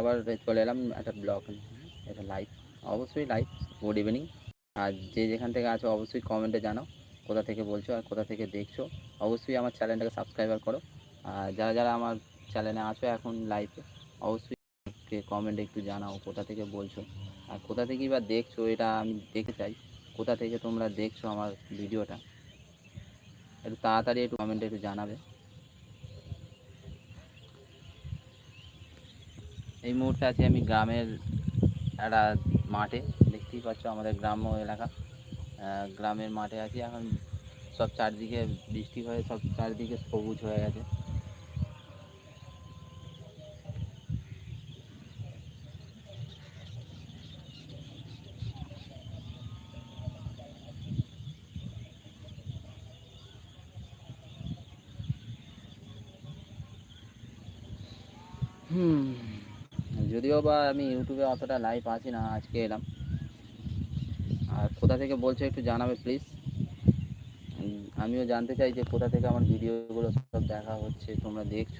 আবার চলে এলাম একটা ব্লগ এটা লাইভ অবশ্যই লাইভ গুড ইভিনিং আর যে যেখান থেকে আছো, অবশ্যই কমেন্টে জানাও। কোথা থেকে বলছো আর কোথা থেকে দেখছ, অবশ্যই আমার চ্যানেলটাকে সাবস্ক্রাইবার করো। আর যারা যারা আমার চ্যানেলে আছো এখন লাইভে অবশ্যই কমেন্টে একটু জানাও কোথা থেকে বলছো। আর কোথা থেকেই বা দেখছ, এটা আমি দেখতে চাই। কোথা থেকে তোমরা দেখছ আমার ভিডিওটা একটু তাড়াতাড়ি একটু কমেন্টে একটু জানাবে। এই মুহূর্তে আছি আমি গ্রামের একটা মাঠে। দেখতেই পাচ্ছ আমাদের গ্রাম্য এলাকা। আহ, গ্রামের মাঠে আছি। এখন সব চারদিকে বৃষ্টি হয়ে সব চারদিকে সবুজ হয়ে গেছে। হুম। যদিও বা আমি ইউটিউবে অতটা লাইভ আসি না, আজকে এলাম। আর কোথা থেকে বলছে একটু জানাবে প্লিজ আমিও জানতে চাই যে কোথা থেকে আমার ভিডিওগুলো সব দেখা হচ্ছে, তোমরা দেখছ।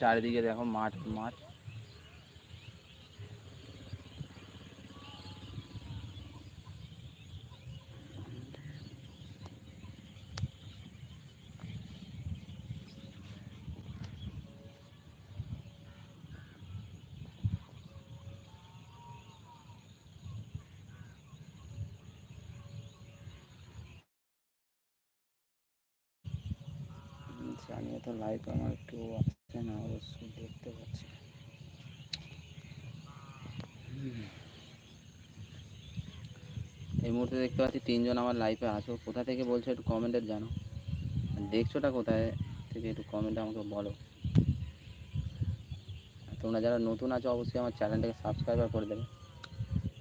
চারিদিকে দেখো মাঠ মাঠ হুম, জানিও তো লাইভ আমার একটু আসছে না অবশ্যই দেখতে পাচ্ছি এই মুহূর্তে দেখতে পাচ্ছি তিনজন আমার লাইফে আসো কোথা থেকে বলছো একটু কমেন্টে জানো? দেখছোটা কোথায় থেকে একটু কমেন্টে আমাকে বলো। তোমরা যারা নতুন আছো, অবশ্যই আমার চ্যানেলটাকে সাবস্ক্রাইবার করে দেবে।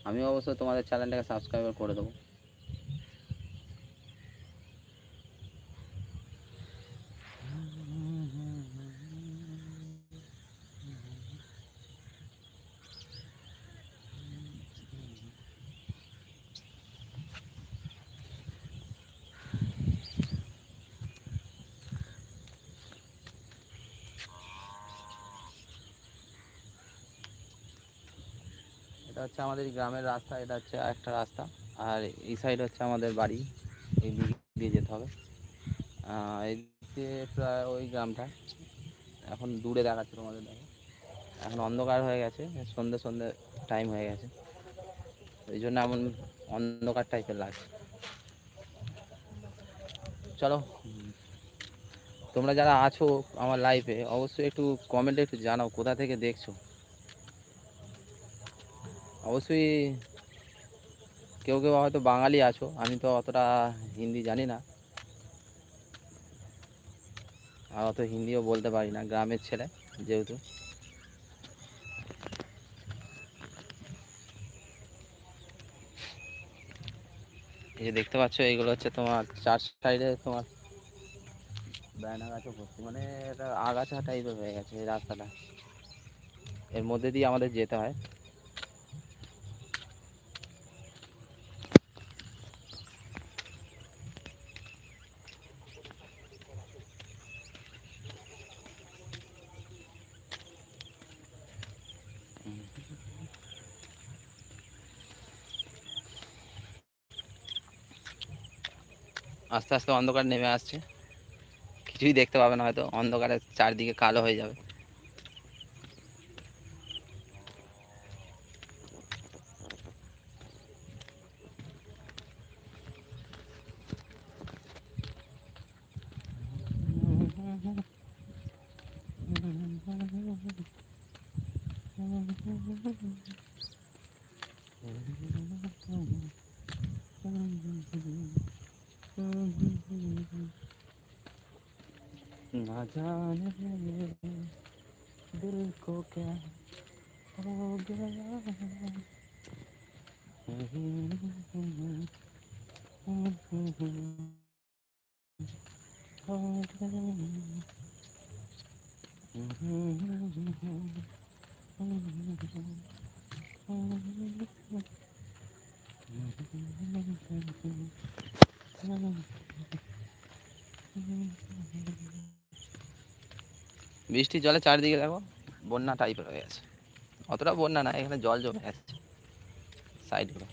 আমিও অবশ্যই তোমাদের চ্যানেলটাকে সাবস্ক্রাইবার করে দেবো। এটা হচ্ছে আমাদের গ্রামের রাস্তা, এটা হচ্ছে একটা রাস্তা। আর এই সাইড হচ্ছে আমাদের বাড়ি, এই দিক দিয়ে যেতে হবে। দিয়ে প্রায় ওই গ্রামটা। এখন দূরে দেখাচ্ছে তোমাদের দেখো। এখন অন্ধকার হয়ে গেছে, সন্ধে সন্ধে টাইম হয়ে গেছে। এই জন্য এমন অন্ধকার টাইপের লাগছে। চলো, তোমরা যারা আছো আমার লাইফে অবশ্যই একটু কমেন্টে একটু জানাও, কোথা থেকে দেখছ? অবশ্যই কেউ কেউ হয়তো বাঙালি আছো, আমি তো অতটা হিন্দি জানি না। আর অত হিন্দিও বলতে পারি না, গ্রামের ছেলে যেহেতু। এই যে দেখতে পাচ্ছ, এইগুলো হচ্ছে তোমার চার সাইডে তোমার ব্যানা গাছও ভর্তি মানে এটা আগাছা টাইপের হয়ে গেছে এই রাস্তাটা। এর মধ্যে দিয়ে আমাদের যেতে হয়। আস্তে আস্তে অন্ধকার নেমে আসছে। কিছুই দেখতে পাবে না হয়তো। অন্ধকারে চারদিকে কালো হয়ে যাবে। ना जाने दिल को क्या हो गया বৃষ্টির জলে চারিদিকে দেখো, বন্যা টাইপের হয়ে গেছে অতটা বন্যা না, এখানে জল জমে গেছে সাইডগুলো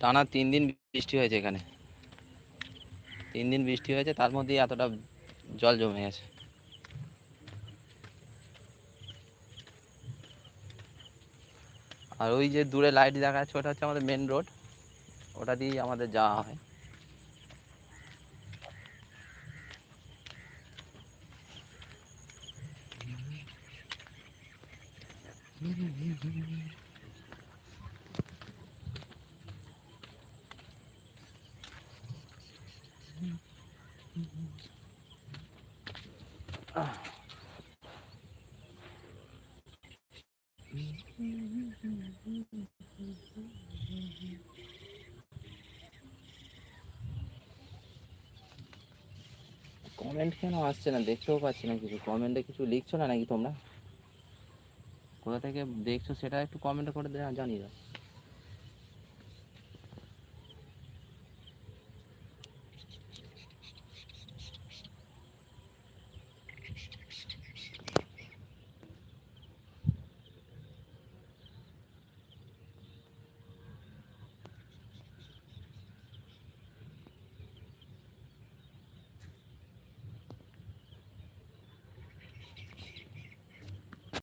টানা তিন দিন বৃষ্টি হয়েছে এখানে। তিন দিন বৃষ্টি হয়েছে, তার মধ্যেই এতটা জল জমে গেছে আর ওই যে দূরে লাইট দেখা যাচ্ছে ওটা হচ্ছে আমাদের মেন রোড ওটা দিয়েই আমাদের যাওয়া হয়। কমেন্ট কেন আসছে না? দেখতেও পাচ্ছি না কিছু। কমেন্টে কিছু লিখছো না নাকি তোমরা? কোথা থেকে দেখছ সেটা একটু কমেন্ট করে জানিয়ে দাও।